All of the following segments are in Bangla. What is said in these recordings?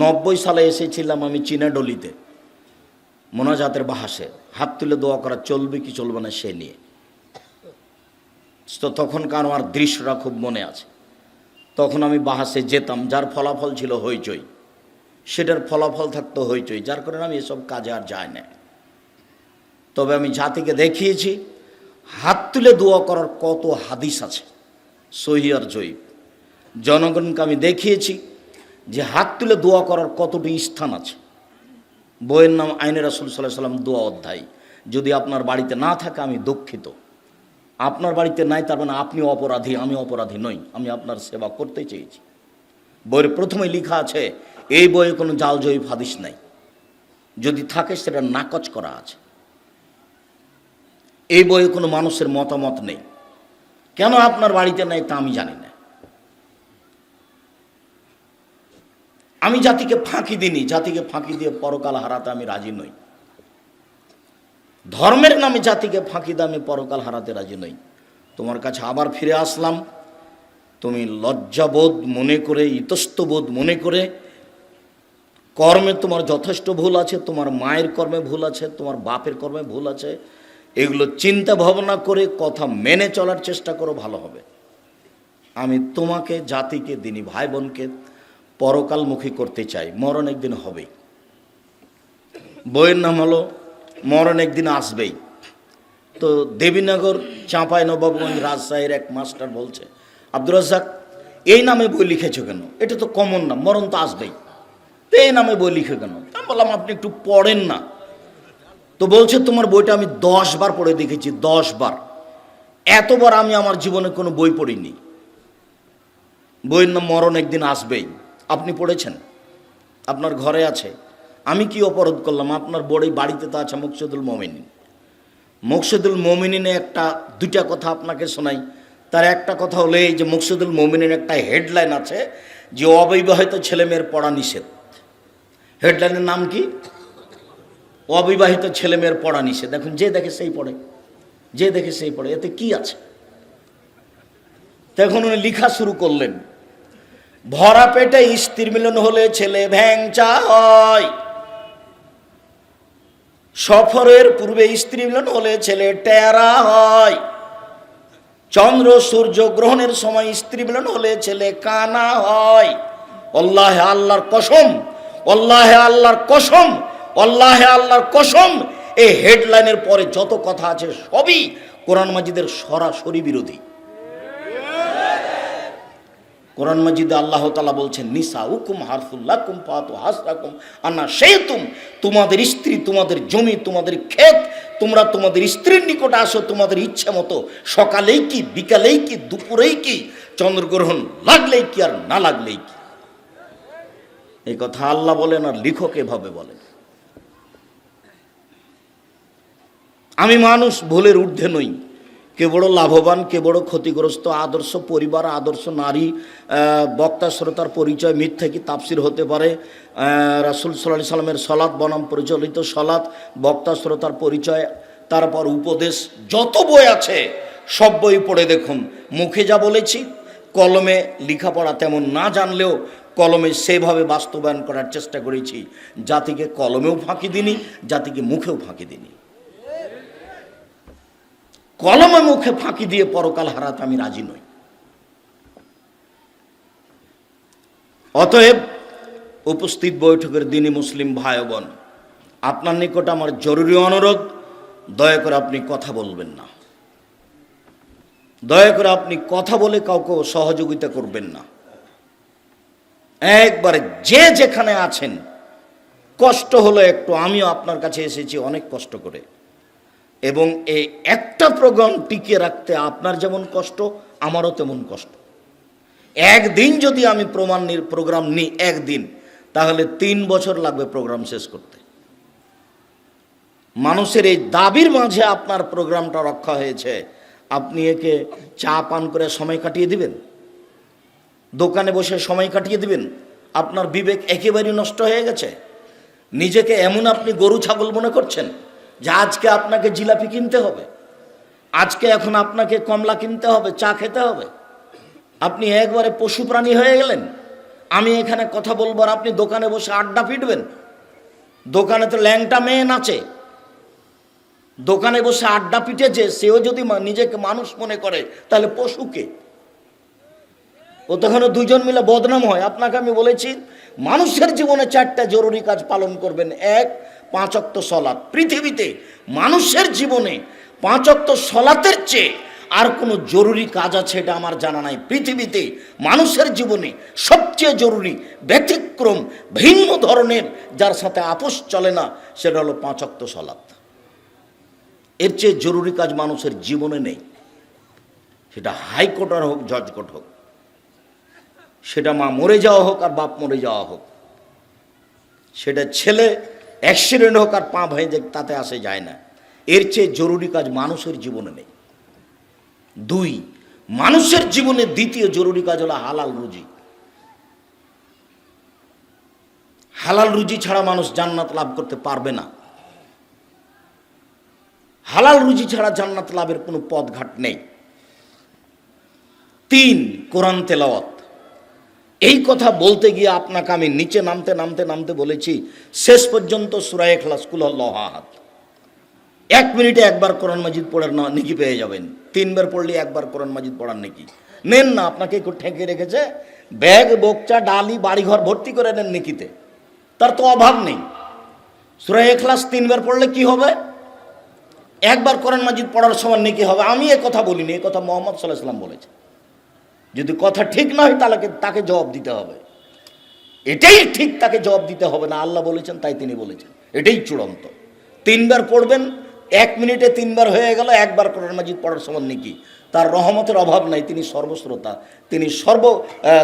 নব্বই সালে এসেছিলাম আমি চীনাডলিতে মোনাজাতের বাহাসে। হাত তুলে দোয়া করা চলবে কি চলবে না সে নিয়ে। তো তখনকার আমার দৃশ্যটা খুব মনে আছে। তখন আমি বাহাসে যেতাম, যার ফলাফল ছিল হইচই। সেটার ফলাফল থাকতো হইচই, যার কারণে আমি এসব কাজে আর যাই না তবে আমি জাতিকে দেখিয়েছি, হাত তুলে দোয়া করার কত হাদিস আছে, সহি আর জয়ীব। জনগণকে আমি দেখিয়েছি যে হাত তুলে দোয়া করার কতটি স্থান আছে? বইয়ের নাম আইনে রাসুল সাল্লাহ সাল্লাম দোয়া অধ্যায়। যদি আপনার বাড়িতে না থাকে, আমি দুঃখিত। আপনার বাড়িতে নাই, তার মানে আপনি অপরাধী, আমি অপরাধী নই। আমি আপনার সেবা করতে চেয়েছি। বইয়ের প্রথমে লেখা আছে, এই বইয়ে কোনো জাল জয়ীব নাই। যদি থাকে, সেটা নাকচ করা আছে। এই বইয়ে কোনো মানুষের মতামত নেই। কেন আপনার বাড়িতে নাই তা আমি জানি না। আমি জাতিকে ফাঁকি দিইনি, জাতিকে ফাঁকি দিয়ে পরকাল হারাতে আমি রাজি নই। ধর্মের নামে জাতিকে ফাঁকি দিয়ে আমি পরকাল হারাতে রাজি নই। তোমার কাছে আবার ফিরে আসলাম। তুমি লজ্জাবোধ মনে করে, ইতস্তবোধ মনে করে, কর্মে তোমার যথেষ্ট ভুল আছে, তোমার মায়ের কর্মে ভুল আছে, তোমার বাপের কর্মে ভুল আছে। এগুলো চিন্তা ভাবনা করে, কথা মেনে চলার চেষ্টা করো, ভালো হবে। আমি তোমাকে, জাতিকে দিনী ভাই বোনকে পরকালমুখী করতে চাই, মরণ একদিন হবেই। বইয়ের নাম হলো মরণ একদিন আসবেই। তো দেবীনগর চাঁপাই নবাবগঞ্জ রাজশাহীর এক মাস্টার বলছে, আব্দুর রাজ্জাক, এই নামে বই লিখেছো কেন? এটা তো কমন না, মরণ তো আসবেই। তো এই নামে বই লিখে কেন? আমি বললাম, আপনি একটু পড়েন না। তো বলছে, তোমার বইটা আমি দশ বার পড়ে দেখেছি, দশ বার। এতবার আমি আমার জীবনে কোনো বই পড়িনি। বইয়ের নাম মরণ একদিন আসবেই। আপনি পড়েছেন, আপনার ঘরে আছে, আমি কি অপরাধ করলাম? আপনার বড়ই বাড়িতে তো আছে মকসুদুল মমিনিন মকসুদুল মমিনিনে একটা, দুইটা কথা আপনাকে শোনাই। তার একটা কথা হলো এই যে মকসুদুল মমিনের একটা হেডলাইন আছে যে অবিবাহিত ছেলেমেয়ের পড়া নিষেধ। হেডলাইনের নাম কি? অবিবাহিত ছেলেমেয়ের পড়া নিষেধ। দেখুন, যে দেখে সেই পড়ে, যে দেখে সেই পড়ে। এতে কি আছে? তখন উনি লিখা শুরু করলেন ভরা পেটে স্ত্রীর মিলন হলে ছেলে ভ্যাংচা হয় সফরের পূর্বে স্ত্রী মিলন হলে ছেলে টেরা হয়। চন্দ্র সূর্য গ্রহণের সময় স্ত্রী মিলন হলে ছেলে কানা হয়। অল্লাহে আল্লাহর কসম অল্লাহে আল্লাহর কসম অল্লাহে আল্লাহর কসম। এই হেডলাইনের পরে যত কথা আছে সবই কোরআন মাজিদের সরাসরি বিরোধী। কোরআন মাজিদে আল্লাহ তালা বলছেন নিসা উকুম হারফুল্লাহ কুম পাতু হাসরাকুম আন্না সেই তুম তোমাদের স্ত্রী, তোমাদের জমি, তোমাদের ক্ষেত, তোমরা তোমাদের স্ত্রীর নিকটে আসো, তোমাদের ইচ্ছে মতো সকালেই কি, বিকালেই কি, দুপুরেই কি, চন্দ্রগ্রহণ লাগলেই কি আর না লাগলেই কি? এই কথা আল্লাহ বলেন আর লিখক এভাবে বলেন। আমি মানুষ ভুলের ঊর্ধ্বে নই। কে বড় লাভবান, কে বড় ক্ষতিগ্রস্ত, আদর্শ পরিবার, আদর্শ নারী বক্তা, শ্রোতার পরিচয় মিথ্যা কি তাপসির হতে পারে? রাসূল সাল্লাহ সাল্লামের সলাৎ বনাম প্রচলিত সলাৎ বক্তা, শ্রোতার পরিচয়, তারপর উপদেশ, যত বই আছে, সব বই পড়ে দেখুন। মুখে যা বলেছি, কলমে লেখাপড়া তেমন না জানলেও কলমে সেভাবে বাস্তবায়ন করার চেষ্টা করেছি। জাতিকে কলমেও ফাঁকি দিনি জাতিকে মুখেও ফাঁকি দিনি কলমে মুখে ফাঁকি দিয়ে পরকাল হারাতে আমি রাজি নই। অতএব উপস্থিত বৈঠকের দিনই মুসলিম ভাই বোন আপনার নিকট আমার জরুরি অনুরোধ, দয়া করে আপনি কথা বলবেন না। দয়া করে আপনি কথা বলে কাউকে সহযোগিতা করবেন না। একবারে যে যেখানে আছেন, কষ্ট হলো একটু আমিও আপনার কাছে এসেছি, অনেক কষ্ট করে। এবং এই একটা প্রোগ্রাম টিকিয়ে রাখতে আপনার যেমন কষ্ট, আমারও তেমন কষ্ট। একদিন যদি আমি প্রমাণ প্রোগ্রাম নিই, একদিন, তাহলে তিন বছর লাগবে প্রোগ্রাম শেষ করতে। মানুষের এই দাবির মাঝে আপনার প্রোগ্রামটা রক্ষা হয়েছে। আপনি একে চা পান করে সময় কাটিয়ে দিবেন। দোকানে বসে সময় কাটিয়ে দিবেন। আপনার বিবেক একেবারেই নষ্ট হয়ে গেছে। নিজেকে এমন আপনি গরু, ছাগল মনে করছেন? যে আজকে আপনাকে জিলাপি কিনতে হবে, আজকে এখন আপনাকে কমলা কিনতে হবে, চা খেতে হবে। আপনি একবারে পশু প্রাণী হয়ে গেলেন। আমি এখানে কথা বলব আর আপনি দোকানে বসে আড্ডা পিটবেন। দোকানে তো ল্যাংটা মেয়ে নাচে। দোকানে বসে আড্ডা পিটেছে, সেও যদি নিজেকে মানুষ মনে করে, তাহলে পশুকে ও তখন দুজন মিলে বদনাম হয়। আপনাকে আমি বলেছি, মানুষের জীবনে চারটা জরুরি কাজ পালন করবেন। এক পাঁচক্ত সলাৎ। পৃথিবীতে মানুষের জীবনে পাঁচক্ত সলাতের চেয়ে আর কোনো জরুরি কাজ আছে এটা আমার জানা নাই। পৃথিবীতে মানুষের জীবনে সবচেয়ে জরুরি ব্যতিক্রম ভিন্ন ধরনের যার সাথে আপোষ চলে না, সেটা হলো পাঁচক্ত সলাৎ। এর চেয়ে জরুরি কাজ মানুষের জীবনে নেই। সেটা হাইকোর্ট আর হোক জজ কোর্ট হোক। সেটা মা মরে যাওয়া হোক আর বাপ মরে যাওয়া হোক। সেটা ছেলে অ্যাক্সিডেন্ট হোক আর পা ভয়ে যাক, তাতে আসে যায় না। এর চেয়ে জরুরি কাজ মানুষের জীবনে নেই। দুই, মানুষের জীবনে দ্বিতীয় জরুরি কাজ হলো হালাল রুজি। হালাল রুজি ছাড়া মানুষ জান্নাত লাভ করতে পারবে না। হালাল রুজি ছাড়া জান্নাত লাভের কোনো পথ ঘাট নেই। তিন, কোরআন তেলাওয়াত। এই কথা বলতে গিয়ে আপনাকে আমি নিচে নামতে নামতে নামতে বলেছি, শেষ পর্যন্ত সুরায় ক্লাস কুলহাত এক মিনিটে একবার কোরআন মাজিদ পড়ার না নেকি পেয়ে যাবেন। তিনবার পড়লে একবার কোরআন মাজিদ পড়ার নেকি। নেন না, আপনাকে একটু ঠেকে রেখেছে। ব্যাগ, বোকচা, ডালি, বাড়িঘর ভর্তি করে নেন নেকিতে। তার তো অভাব নেই। সুরায় ক্লাস তিনবার পড়লে কি হবে? একবার কোরআন মাজিদ পড়ার সময় নেকি হবে। আমি কথা বলিনি, এ কথা মোহাম্মদ সাল্লাহ সাল্লাম বলেছে। যদি কথা ঠিক না হয় তাহলে তাকে জবাব দিতে হবে। এটাই ঠিক, তাকে জবাব দিতে হবে না। আল্লাহ বলেছেন, তাই তিনি বলেছেন। এটাই চূড়ান্ত। তিনবার পড়বেন এক মিনিটে তিনবার হয়ে গেল, একবার কোরআন মাজিদ পড়ার সমান নাকি তার রহমতের অভাব নাই, তিনি সর্বশ্রোতা, তিনি সর্ব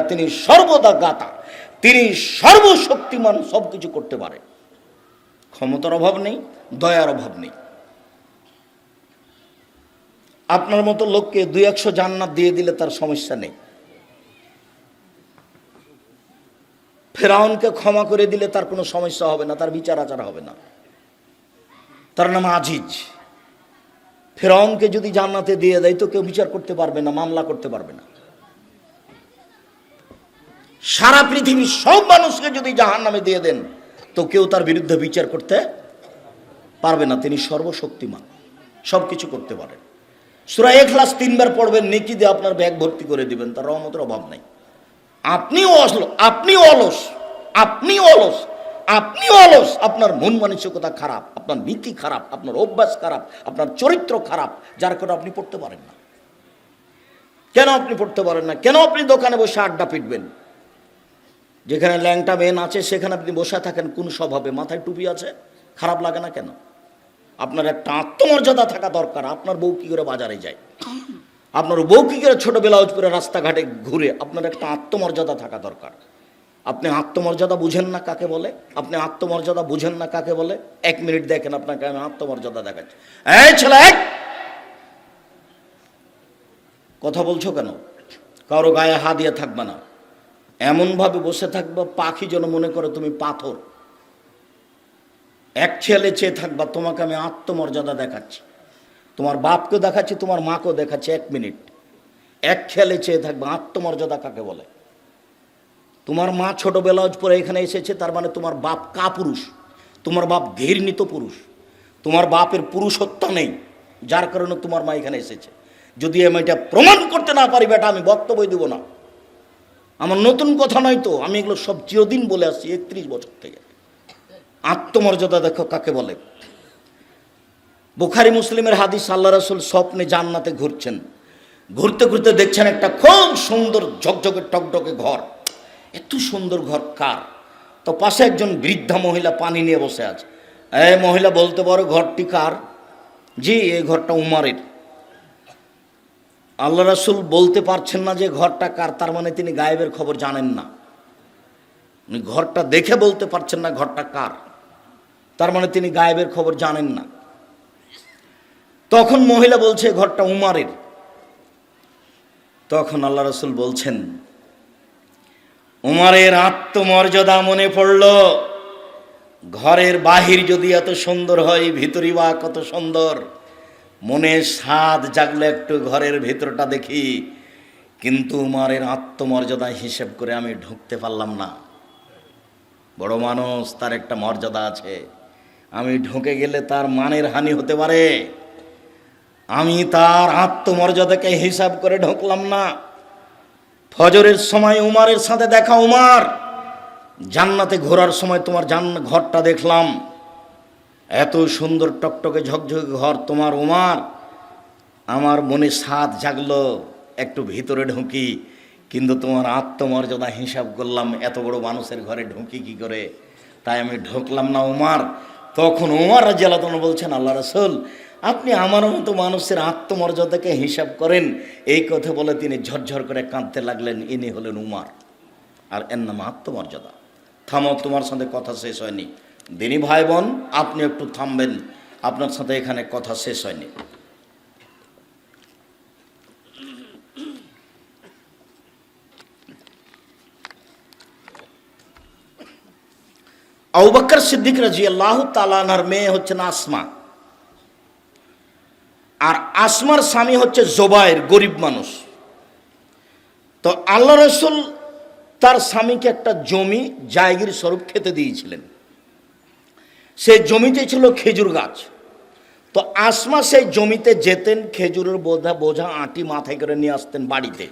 তিনি সর্বদা গাতা তিনি সর্বশক্তিমান সব কিছু করতে পারে। ক্ষমতার অভাব নেই, দয়ার অভাব নেই। আপনার মতো লোককে দুই একশো জান্নাত দিয়ে দিলে তার সমস্যা নেই। ফেরাউনকে ক্ষমা করে দিলে তার কোনো সমস্যা হবে না, তার বিচার আচার হবে না। তার নাম আজিজ। ফেরাউনকে যদি জান্নাতে দিয়ে দেয় তো কেউ বিচার করতে পারবে না, মামলা করতে পারবে না। সারা পৃথিবীর সব মানুষকে যদি জাহান নামে দিয়ে দেন, তো কেউ তার বিরুদ্ধে বিচার করতে পারবে না। তিনি সর্বশক্তিমান সব কিছু করতে পারেন। সুরা এখলাস তিনবার পড়বেন, নেকি দিয়ে আপনার ব্যাগ ভর্তি করে দিবেন, তার রহমতের অভাব নাই। আপনিও অসল আপনি অলস আপনি অলস আপনি অলস, আপনার মন মানসিকতা খারাপ, আপনার নীতি খারাপ, আপনার অভ্যাস খারাপ, আপনার চরিত্র খারাপ, যার কারণে আপনি পড়তে পারেন না। কেন আপনি পড়তে পারেন না? কেন আপনি দোকানে বসে আড্ডা পিটবেন? যেখানে ল্যাংটা মেন আছে, সেখানে আপনি বসে থাকেন, কোন স্বভাবে মাথায় টুপি আছে? খারাপ লাগে না কেন? আপনার একটা আত্মমর্যাদা থাকা দরকার। আপনার বউ কি করে বাজারে যায়? আপনার বউ কি করে ছোট ব্লাউজ পরে রাস্তাঘাটে ঘুরে, আপনার একটা আত্মমর্যাদা থাকা দরকার। আপনি আত্মমর্যাদা বুঝেন না কাকে বলে? আপনি আত্মমর্যাদা বুঝেন না কাকে বলে? এক মিনিট দেখেন আপনাকে আমি আত্মমর্যাদা দেখাচ্ছি। এই ছেলে কথা বলছো কেন? কারও গায়ে হাত দিয়ে থাকবে না। এমনভাবে বসে থাকবে, পাখি যেন মনে করে তুমি পাথর। এক ছেলে চেয়ে থাকবা তোমাকে আমি আত্মমর্যাদা দেখাচ্ছি। তোমার বাপকে দেখাচ্ছি, তোমার মাকেও দেখাচ্ছি, এক মিনিট। এক খেয়ালে চেয়ে থাকবে আত্মমর্যাদা কাকে বলে? তোমার মা ছোট পরে এখানে এসেছে, তার মানে তোমার বাপ কা পুরুষ তোমার বাপ ঘৃণিত পুরুষ, তোমার বাপের পুরুষত্ব নেই, যার কারণে তোমার মা এখানে এসেছে। যদি আমি এটা প্রমাণ করতে না পারি, বেটা, আমি বক্তব্য দেবো না। আমার নতুন কথা নয় তো, আমি এগুলো সব চিরদিন বলে আসছি একত্রিশ বছর থেকে। আত্মমর্যাদা দেখো কাকে বলে? বুখারি মুসলিমের হাদিস, আল্লাহ রসুল স্বপ্নে জান্নাতে ঘুরছেন। ঘুরতে ঘুরতে দেখছেন একটা খুব সুন্দর ঝকঝকে টকটকে ঘর। এত সুন্দর ঘর কার? তো পাশে একজন বৃদ্ধা মহিলা পানি নিয়ে বসে আছে। এ মহিলা বলতে পারো, ঘরটি কার? জি এই ঘরটা উমারের। আল্লাহ রসুল বলতে পারছেন না যে ঘরটা কার, তার মানে তিনি গায়েবের খবর জানেন না। ঘরটা দেখে বলতে পারছেন না ঘরটা কার। তার মানে তিনি গায়েবের খবর জানেন না। তখন মহিলা বলছে, ঘরটা উমারের। তখন আল্লাহ রসুল বলছেন, উমারের আত্মমর্যাদা মনে পড়ল। ঘরের বাহির যদি এত সুন্দর হয় ভিতরি বা কত সুন্দর। মনে স্বাদ জাগলে একটু ঘরের ভেতরটা দেখি। কিন্তু উমারের আত্মমর্যাদা হিসেব করে আমি ঢুকতে পারলাম না। বড় মানুষ, তার একটা মর্যাদা আছে। আমি ঢুকে গেলে তার মানের হানি হতে পারে। আমি তার আত্মমর্যাদাকে হিসাব করে ঢুকলাম না। ফজরের সময় উমারের সাথে দেখা উমার। জান্নাতে ঘোরার সময় তোমার জান ঘরটা দেখলাম। এত সুন্দর টকটকে ঝকঝকে ঘর তোমার উমার। আমার মনে স্বাদ জাগলো, একটু ভিতরে ঢুকি, কিন্তু তোমার আত্মমর্যাদা হিসাব করলাম, এত বড় মানুষের ঘরে ঢুকি কি করে? তাই আমি ঢুকলাম না উমার। তখন উমার রাজিয়ালাদন বলছেন, আল্লাহ রসুল, আপনি আমার মতো মানুষের আত্মমর্যাদাকে হিসাব করেন। এই কথা বলে তিনি ঝরঝর করে কাঁদতে লাগলেন। ইনি হলেন উমার। আর এর নাম আত্মমর্যাদা। থামো, তোমার সাথে কথা শেষ হয়নি। দিনী ভাই বোন আপনি একটু থামবেন। আপনার সাথে এখানে কথা শেষ হয়নি। আউবাক্কর সিদ্দিক রাজি আল্লাহ তালানার মেয়ে হচ্ছেন আসমা। আর আসমার স্বামী হচ্ছে জোবায়ের গরিব মানুষ। তো আল্লাহ রসুল তার স্বামীকে একটা জমি জায়গির স্বরূপ খেতে দিয়েছিলেন। সেই জমিতে ছিল খেজুর গাছ। তো আসমা সেই জমিতে যেতেন, খেজুরের বোঝা বোঝা আটি মাথায় করে নিয়ে আসতেন বাড়িতে।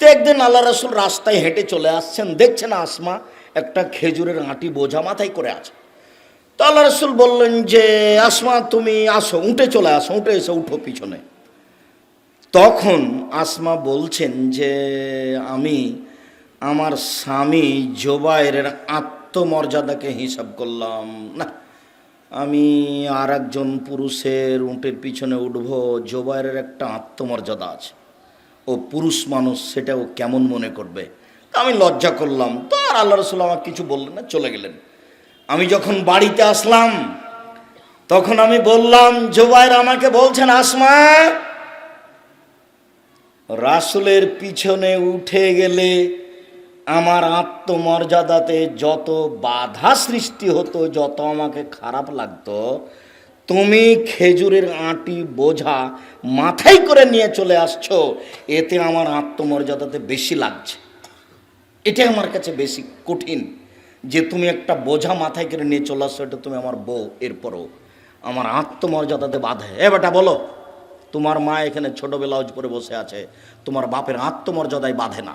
তো একদিন আল্লাহ রসুল রাস্তায় হেঁটে চলে আসছেন, দেখছেন আসমা একটা খেজুরের আঁটি বোঝা মাথায় করে আছে। তো আল্লাহ রসুল বললেন যে, আসমা, তুমি আসো, উঠে চলে আসো, উঠে এসে উঠো পিছনে। তখন আসমা বলছেন যে, আমি আমার স্বামী জোবায়ের আত্মমর্যাদাকে হিসাব করলাম। না, আমি আর একজন পুরুষের উঁটের পিছনে উঠব জোবায়ের একটা আত্মমর্যাদা আছে। ও পুরুষ মানুষ, সেটা ও কেমন মনে করবে? তা আমি লজ্জা করলাম। তো আর আল্লাহ রসুল আমাকে কিছু বললেন না, চলে গেলেন। আমি যখন বাড়িতে আসলাম, তখন আমি বললাম, জোবাইর আমাকে বলছেন, আসমা, রাসুলের পিছনে উঠে গেলে আমার আত্মমর্যাদাতে যত বাধা সৃষ্টি হতো, যত আমাকে খারাপ লাগতো, তুমি খেজুরের আটি বোঝা মাথায় করে নিয়ে চলে আসছো। এতে আমার আত্মমর্যাদাতে বেশি লাগছে। এটা আমার কাছে বেশি কঠিন যে তুমি একটা বোঝা মাথায় করে নিয়ে চলে আসছো এটা তুমি আমার বউ, এরপরও। আমার আত্মমর্যাদাতে বাধে এ বেটা, বলো, তোমার মা এখানে ছোট ব্লাউজ পরে বসে আছে, তোমার বাপের আত্মমর্যাদায় বাঁধে না।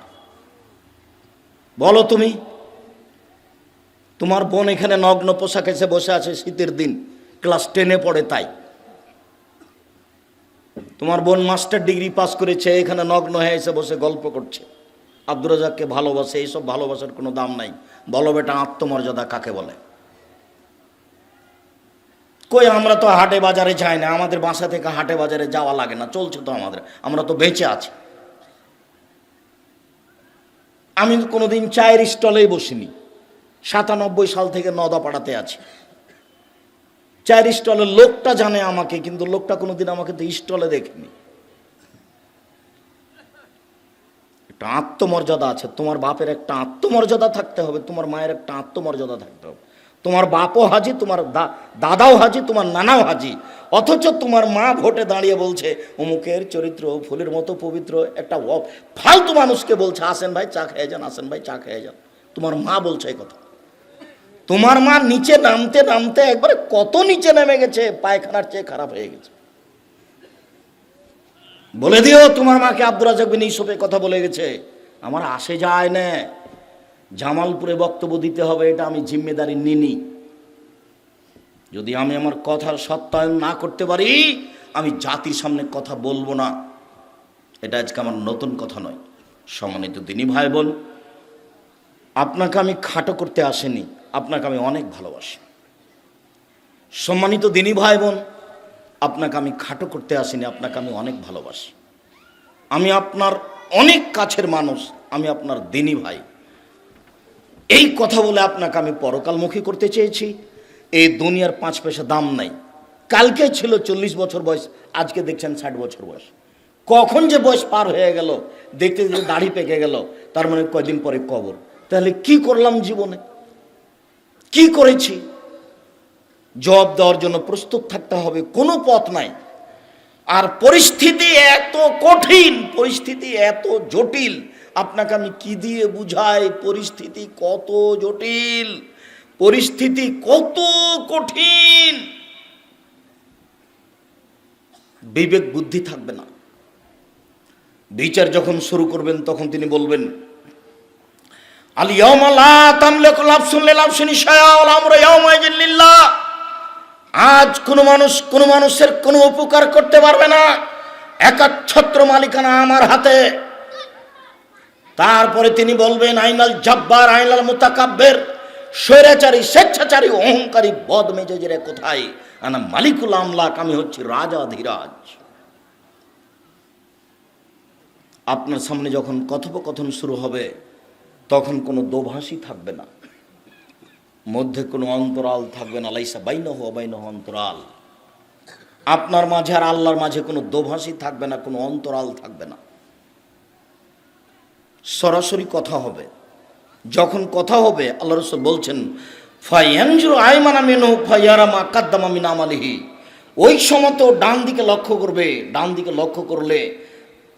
বলো তুমি, তোমার বোন এখানে নগ্ন পোশাক এসে বসে আছে শীতের দিন, ক্লাস টেনে পড়ে তাই। তোমার বোন মাস্টার ডিগ্রি পাস করেছে, এখানে নগ্ন হয়ে এসে বসে গল্প করছে। আব্দুর রাজাককে ভালোবাসে, এইসব ভালোবাসার কোনো দাম নাই। বলো বেটা, আত্মমর্যাদা কাকে বলে? কই, আমরা তো হাটে বাজারে যাই না, আমাদের বাসা থেকে হাটে বাজারে যাওয়া লাগে না, চলছে তো আমাদের, আমরা তো বেঁচে আছি। আমি কোনোদিন চায়ের স্টলেই বসিনি, সাতানব্বই সাল থেকে নদাপাড়াতে আছি। চায়ের স্টলের লোকটা জানে আমাকে, কিন্তু লোকটা কোনোদিন আমাকে তো স্টলে দেখেনি। একটা আত্মমর্যাদা আছে, তোমার বাপের একটা আত্মমর্যাদা থাকতে হবে, তোমার মায়ের একটা আত্মমর্যাদা থাকতে হবে। তোমার বাপও হাজি, তোমার দাদাও হাজি, তোমার নানাও হাজি। অথচ তোমার মা ভোটে দাঁড়িয়ে বলছে, অমুকের চরিত্র ফুলের মতো পবিত্র, একটা ফালতু মানুষকে বলছে, আসেন ভাই, চা খেয়ে যান, আসেন ভাই, চা খেয়ে যান। তোমার মা বলছে এই কথা। তোমার মা নিচে নামতে নামতে একবারে কত নিচে নেমে গেছে, পায়খানার চেয়ে খারাপ হয়ে গেছে। বলে দিও, তোমার মাকে আব্দুল রাজাক বিন ইসুফে কথা বলে গেছে। আমার আসে যায় না। জামালপুরে বক্তব্য দিতে হবে, এটা আমি জিম্মেদারি নিনি। যদি আমি আমার কথার সত্যায়ন না করতে পারি, আমি জাতির সামনে কথা বলব না। এটা আজকে আমার নতুন কথা নয়। সম্মানিত দিনী ভাই বোন আপনাকে আমি খাটো করতে আসেনি, আপনাকে আমি অনেক ভালোবাসি। সম্মানিত দিনী ভাই বোন আপনাকে আমি খাটো করতে আসিনি, আপনাকে আমি অনেক ভালোবাসি। আমি আপনার অনেক কাছের মানুষ, আমি আপনার দিনী ভাই। এই কথা বলে আপনাকে আমি পরকালমুখী করতে চেয়েছি। এই দুনিয়ার পাঁচ পয়সা দাম নাই। কালকে ছিল চল্লিশ বছর বয়স, আজকে দেখছেন ষাট বছর বয়স। কখন যে বয়স পার হয়ে গেল, দেখতে দেখতে দাড়ি পেকে গেল, তার মানে কয়দিন পরে কবর। তাহলে কি করলাম জীবনে? কি করেছি? জবাব দেওয়ার জন্য প্রস্তুত থাকতে হবে, কোনো পথ নাই। আর পরিস্থিতি এত কঠিন, পরিস্থিতি এত জটিল, আপনাকে আমি কি দিয়ে বুঝাই? পরিস্থিতি কত জটিল, পরিস্থিতি কত কঠিন। বিবেক বুদ্ধি থাকবে না। বিচার যখন শুরু করবেন, তখন তিনি বলবেন আলিয়াউমা লা তামলিকু শুনলে লাভ শুনি ওয়া আমরা ইয়াউমাইযিন লিল্লাহ। আজ কোনো মানুষ, কোনো মানুষের কোনো উপকার করতে পারবে না। একাচ্ছত্র মালিকানা আমার হাতে। তারপরে তিনি বলবেন, আইনাল জব্বার, আইনাল মোতাকাব্যের স্বৈরাচারী, স্বেচ্ছাচারী, অহংকারী বদ মেজেজেরা কোথায়? আনা মালিকুল আমলাক, আমি হচ্ছি রাজা ধীরাজ। আপনার সামনে যখন কথোপকথন শুরু হবে, তখন কোনো দোভাষী থাকবে না। মধ্যে কোনো অন্তরাল থাকবে না, লাইসা বাইন হো বাইন অন্তরাল। আপনার মাঝে আর আল্লাহর মাঝে কোনো দোভাষী থাকবে না, কোনো অন্তরাল থাকবে না। সরাসরি কথা হবে। যখন কথা হবে, আল্লাহ রসুল বলছেন, ফাইয়ানজুর ওই সময় তো ডান দিকে লক্ষ্য করবে, ডান দিকে লক্ষ্য করলে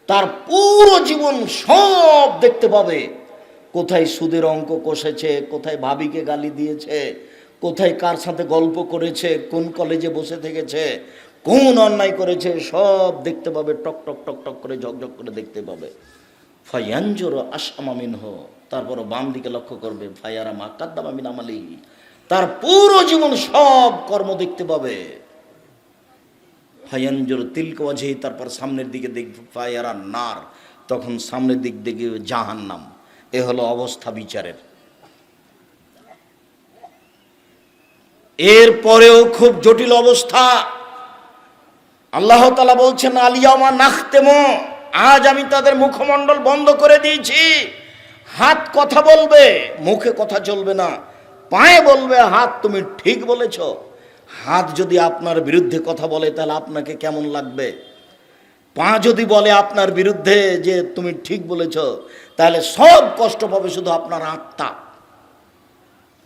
তার পুরো জীবন সব দেখতে পাবে। কোথায় সুদের অঙ্ক কষেছে, কোথায় ভাবিকে গালি দিয়েছে, কোথায় কার সাথে গল্প করেছে, কোন কলেজে বসে থেকেছে, কোন অন্যায় করেছে, সব দেখতে পাবে, টক টক টক টক করে ঝকঝক করে দেখতে পাবে। ফায়াঞ্জোর আসামামিন হো তারপর বাম দিকে লক্ষ্য করবে, ফায়ারা মা কাদ্দামামিন আমালি। তার পুরো জীবন সব কর্ম দেখতে পাবে। ফায়াঞ্জোর তিলকওয়াজেই তারপর সামনের দিকে দেখবে ফায়ারা নার, তখন সামনের দিক দেখবে জাহান্নাম। এ হলো অবস্থা বিচারের। এর পরেও খুব জটিল অবস্থা। আল্লাহ তালা বলছেন আলিয়ামা নাখতেমো আজ আমি তাদের মুখমণ্ডল বন্ধ করে দিয়েছি। হাত কথা বলবে, মুখে কথা চলবে না। পায়ে বলবে, হাত তুমি ঠিক বলেছ। হাত যদি আপনার বিরুদ্ধে কথা বলে, তাহলে আপনাকে কেমন লাগবে? পা যদি বলে আপনার বিরুদ্ধে যে তুমি ঠিক বলেছ, তাহলে সব কষ্ট পাবে শুধু আপনার আত্মা।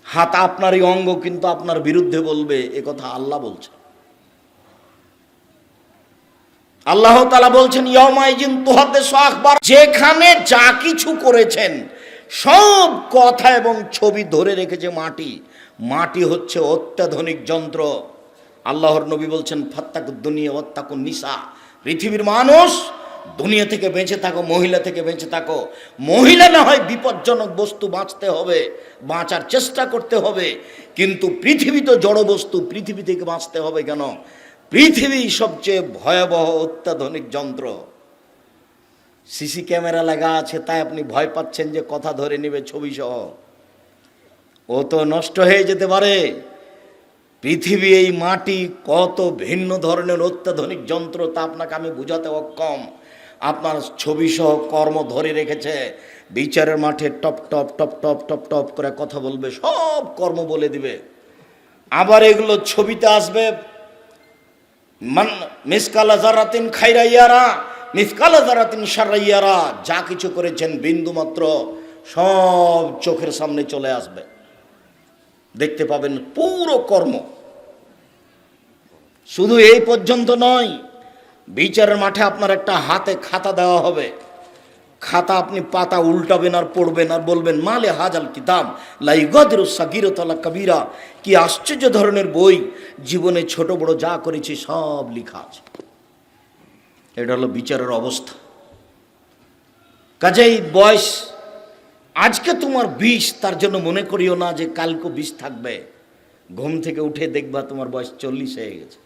হাত আপনারই অঙ্গ, কিন্তু আপনার বিরুদ্ধে বলবে, এ কথা আল্লাহ বলছে আল্লাহ তালা বলছেন ইয়মাইজিন তোহাতে আকবার যেখানে যা কিছু করেছেন, সব কথা এবং ছবি ধরে রেখেছে মাটি। মাটি হচ্ছে অত্যাধুনিক যন্ত্র। আল্লাহর নবী বলছেন ফাত্তাকু দুনিয়া অত্তাকু নিসা পৃথিবীর মানুষ দুনিয়া থেকে বেঁচে থাকো, মহিলা থেকে বেঁচে থাকো। মহিলা না হয় বিপজ্জনক বস্তু বাঁচতে হবে, বাঁচার চেষ্টা করতে হবে। কিন্তু পৃথিবী তো জড় বস্তু, পৃথিবী থেকে বাঁচতে হবে কেন? পৃথিবী সবচেয়ে ভয়াবহ অত্যাধুনিক যন্ত্র। সিসি ক্যামেরা লাগা আছে, তাই আপনি ভয় পাচ্ছেন যে কথা ধরে নেবে ছবি সহ ও তো নষ্ট হয়ে যেতে পারে। পৃথিবী এই মাটি কত ভিন্ন ধরনের অত্যাধুনিক যন্ত্র তা আপনাকে আমি বুঝাতে অক্ষম। আপনার ছবি সহ কর্ম ধরে রেখেছে। বিচারের মাঠে top top top top top top করে কথা বলবে, সব কর্ম বলে দিবে। আবার এগুলো ছবিতে আসবে, মান মিসকালা জারাতিন খাইরাইয়ারা, মিসকালা জারাতিন সারাইয়ারা যা কিছু করেছেন বিন্দু মাত্র সব চোখের সামনে চলে আসবে। দেখতে পাবেন পুরো কর্ম। শুধু এই পর্যন্ত নয়, বিচারের মাঠে আপনার একটা হাতে খাতা দেওয়া হবে। খাতা আপনি পাতা উল্টাবেন আর পড়বেন আর বলবেন, মালে হাজাল কিতাব লাইগদের সাকিরতলা কবিরা। কি আশ্চর্য ধরনের বই, জীবনে ছোট বড় যা করেছি সব লেখা আছে। এটা হলো বিচারের অবস্থা। কাজেই বয়স আজকে তোমার বিষ, তার জন্য মনে করিও না যে কালকে বিষ থাকবে। ঘুম থেকে উঠে দেখবা তোমার বয়স চল্লিশ হয়ে গেছে।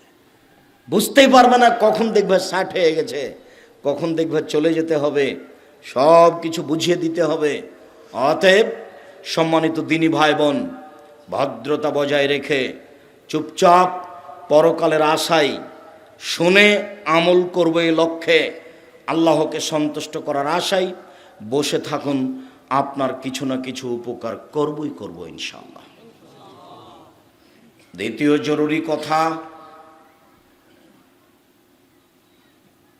বুঝতেই পারবে না কখন দেখবে ষাট হয়ে গেছে, কখন দেখবে চলে যেতে হবে। সব কিছু বুঝিয়ে দিতে হবে। অতএব সম্মানিত দিনী ভাই বোন ভদ্রতা বজায় রেখে চুপচাপ পরকালের আশায় শুনে আমল করবে লক্ষ্যে। আল্লাহকে সন্তুষ্ট করার আশায় বসে থাকুন আপনার কিছু না কিছু উপকার করবই করব ইনশাল্লাহ দ্বিতীয় জরুরি কথা,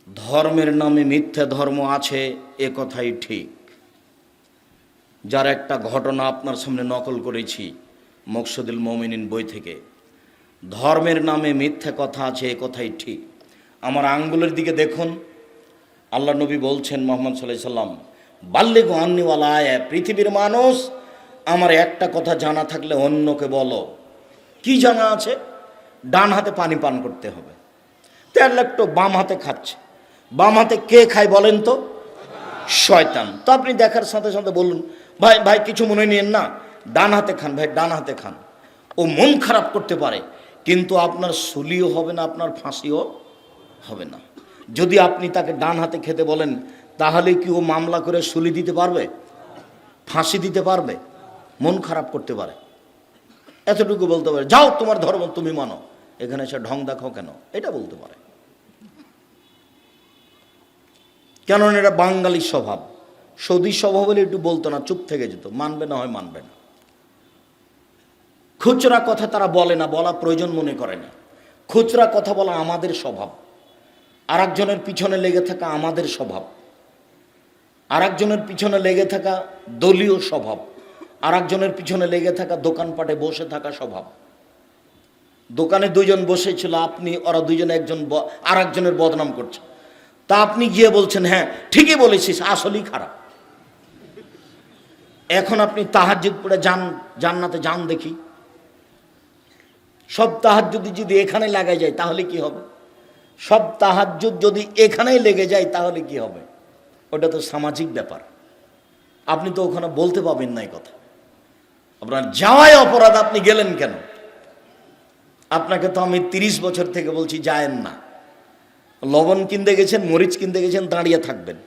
ধর্মের নামে মিথ্যে ধর্ম আছে, এ কথাই ঠিক। যার একটা ঘটনা আপনার সামনে নকল করেছি, মকসুদুল মমিনিন বই থেকে, ধর্মের নামে মিথ্যে কথা আছে, এ কথাই ঠিক। আমার আঙ্গুলের দিকে দেখুন, আল্লাহ নবী বলছেন মোহাম্মদ সাল্লাহ সাল্লাম বাল্যে আন্নিওয়ালা আয় পৃথিবীর মানুষ, আমার একটা কথা জানা থাকলে অন্যকে বলো। কি জানা আছে? ডান হাতে পানি পান করতে হবে। তেল একটু বাম হাতে খাচ্ছে। বাম হাতে কে খায় বলেন তো? শয়তান। তো আপনি দেখার সাথে সাথে বলুন, ভাই ভাই, কিছু মনে নিয়েন না। ডান হাতে খান, ভাই, ডান হাতে খান। ও মন খারাপ করতে পারে, কিন্তু আপনার সুলিও হবে না, আপনার ফাঁসিও হবে না। যদি আপনি তাকে ডান হাতে খেতে বলেন তাহলে কি ও মামলা করে সুলি দিতে পারবে? ফাঁসি দিতে পারবে? মন খারাপ করতে পারে। এতটুকু বলতে পারে, যাও তোমার ধর্ম, তুমি মানো। এখানে এসে ঢং দেখো কেন? এটা বলতে পারে। কেননা এটা বাঙালির স্বভাব। সৌদি স্বভাব হলে একটু বলতো না, চুপ থেকে যেত। মানবে না হয় মানবে না। খুচরা কথা তারা বলে না, বলা প্রয়োজন মনে করে না। খুচরা কথা বলা আমাদের স্বভাব। আর পিছনে লেগে থাকা আমাদের স্বভাব। আর একজনের পিছনে লেগে থাকা দলীয় স্বভাব আর একজনের পিছনে লেগে থাকা দোকানপাটে বসে থাকা স্বভাব। দোকানে দুজন বসেছিল, আপনি, ওরা দুজনে একজন আর একজনের বদনাম করছে। তা আপনি গিয়ে বলছেন হ্যাঁ ঠিকই বলেছিস, আসলেই খারাপ। এখন আপনি তাহাজ্জুদ পড়ে যান, জান্নাতে যান দেখি। সব তাহাজ্জুদ যদি এখানে লাগাই যায়, তাহলে কি হবে? সব তাহাজ্জুদ যদি এখানেই লেগে যায়, তাহলে কি হবে? ওটা তো সামাজিক ব্যাপার। আপনি তো ওখানে বলতে পাবেন না এই কথা। আপনার যাওয়াই অপরাধ, আপনি গেলেন কেন? আপনাকে তো আমি তিরিশ বছর থেকে বলছি, যায়েন না। লবণ কিনতে গেছেন, মরিচ কিনতে গেছেন, দাঁড়িয়ে থাকবেন।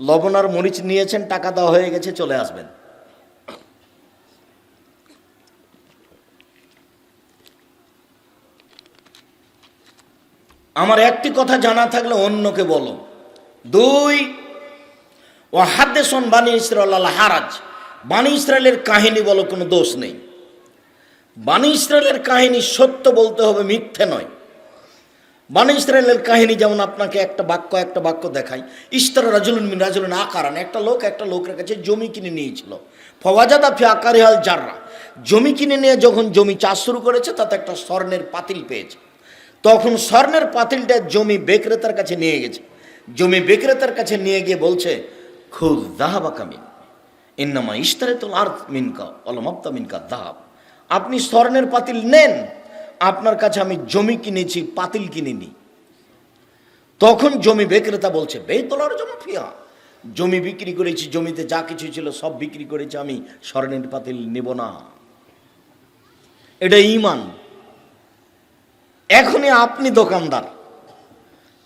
লবণ আর মরিচ নিয়েছেন, টাকা দেওয়া হয়ে গেছে, চলে আসবেন। আমার একটি কথা জানা থাকলে অন্যকে বলো। দুই ও হাদ্দেশন বাণী ইসরাল হারাজ। বাণী ইসরায়েলের কাহিনী বলো, কোনো দোষ নেই। বাণী ইসরায়েলের কাহিনী সত্য বলতে হবে, মিথ্যে নয়। বাণী ইসরায়েলের কাহিনী যেমন আপনাকে একটা বাক্য একটা বাক্য দেখাই। ইস্তার রাজুলুন মিন রাজুলুন আকারান, একটা লোক, একটা লোকের কাছে জমি কিনে নিয়েছিল। ফওয়াজাদা ফি আকারে হাল জাররা। জমি কিনে নিয়ে যখন জমি চাষ শুরু করেছে, তাতে একটা স্বর্ণের পাতিল পেয়েছে। তখন স্বর্ণের পাতিলটা জমি বিক্রেতার কাছে নিয়ে গেছে। জমি বিক্রেতার কাছে নিয়ে গিয়ে বলছে খুদ দাহাবা কামিন। ইন্নামা ইস্তারে তোল আর মিনকা অলমাপ্তা মিনকা দাহাব। আপনি স্বর্ণের পাতিল নেন, আপনার কাছে আমি জমি কিনেছি, পাতিল কিনিনি। তখন জমি বিক্রেতা বলছে, বেতলার জমা ফিয়া। জমি বিক্রি করেছি, জমিতে যা কিছু ছিল সব বিক্রি করেছি, আমি স্বর্ণের পাতিল নেব না। এটা ইমান এখনই আপনি দোকানদার।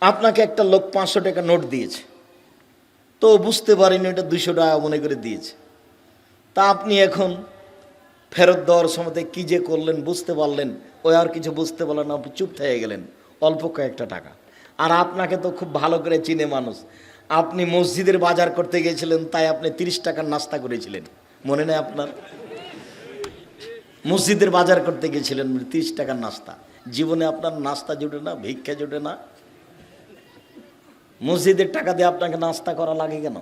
আপনাকে একটা লোক পাঁচশো টাকা নোট দিয়েছে। তো বুঝতে পারিনি, এটা দুশো টাকা মনে করে দিয়েছে। তা আপনি এখন ফেরত দেওয়ার সময় কী যে করলেন বুঝতে পারলেন ও আর কিছু বুঝতে পারলেন না চুপ থেকে গেলেন, অল্প কয়েকটা টাকা। আর আপনাকে তো খুব ভালো করে চিনে মানুষ, আপনি মসজিদের বাজার করতে গিয়েছিলেন, তাই আপনি তিরিশ টাকার নাস্তা করেছিলেন, মনে নেই আপনার? মসজিদের বাজার করতে গিয়েছিলেন, তিরিশ টাকার নাস্তা। জীবনে আপনার নাস্তা জুটে না, ভিক্ষা জুটে না মসজিদের টাকা দিয়ে আপনাকে নাস্তা করা লাগে কেন?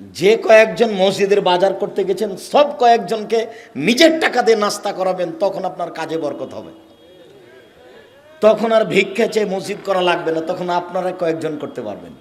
যে কয়েকজন মসজিদের বাজার করতে গেছেন, সব কয়েকজনকে নিজের টাকা দিয়ে নাস্তা করাবেন, তখন আপনার কাজে বরকত হবে। তখন আর ভিক্ষা চেয়ে মসজিদ করা লাগবে না, তখন আপনারা কয়েকজন করতে পারবেন।